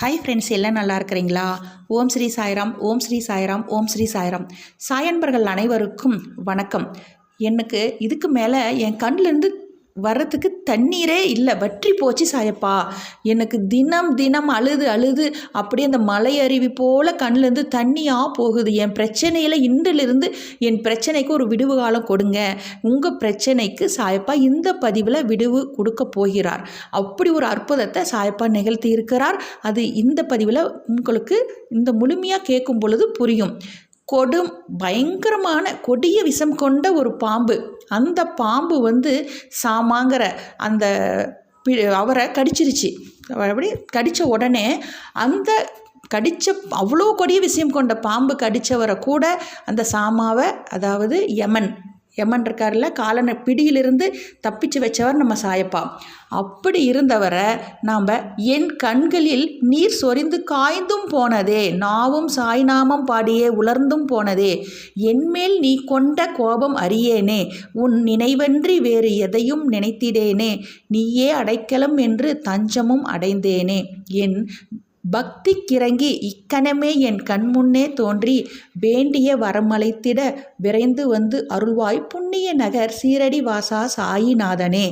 Hi friends எல்லாம் நல்லா இருக்கிறீங்களா? ஓம் ஸ்ரீ சாய்ராம் ஓம் ஸ்ரீ சாய்ராம் ஓம் ஸ்ரீ சாய்ராம். சாயன்பர்கள் அனைவருக்கும் வணக்கம். எனக்கு இதுக்கு மேலே என் கண்ணிலேருந்து வர்றதுக்கு தண்ணீரே இல்லை. வற்றி போச்சு சாயப்பா. எனக்கு தினம் தினம் அழுது அழுது அப்படியே அந்த மலை அருவி போல் கண்ணிலேருந்து தண்ணியாக போகுது. என் பிரச்சனையில் இன்றிலிருந்து என் பிரச்சனைக்கு ஒரு விடுவு காலம் கொடுங்க. உங்கள் பிரச்சனைக்கு சாயப்பா இந்த பதிவில் விடுவு கொடுக்க போகிறார். அப்படி ஒரு அற்புதத்தை சாயப்பா நிகழ்த்தி இருக்கிறார் அது இந்த பதிவில் உங்களுக்கு இந்த முழுமையாக கேட்கும் பொழுது புரியும். கொடும் பயங்கரமான கொடிய விஷம் கொண்ட ஒரு பாம்பு. அந்த பாம்பு வந்து சாமாங்கிற அந்த பி- அவரை கடிச்சிருச்சு. அப்படி கடித்த உடனே அந்த கடித்த அவ்வளோ கொடிய விஷயம் கொண்ட பாம்பு கடித்தவரை கூட அந்த சாமாவை அதாவது யமன் யமன் இருக்கார்ல காலனை பிடியிலிருந்து தப்பிச்சு வச்சவர் நம்ம சாயப்பா. அப்படி இருந்தவரை நாம் என் கண்களில் நீர் சொரிந்து காய்ந்தும் போனதே நாவும் சாய்நாமம் பாடியே உலர்ந்தும் போனதே என்மேல் நீ கொண்ட கோபம் அறியேனே உன் நினைவன்றி வேறு எதையும் நினைத்திடேனே நீயே அடைக்கலம் என்று தஞ்சமும் அடைந்தேனே என் பக்திக்கிறங்கி இக்கணமே என் கண்முன்னே தோன்றி வேண்டிய வரமழைத்திட விரைந்து வந்து அருள்வாய் புண்ணிய நகர் சீரடி வாசா சாயிநாதனே.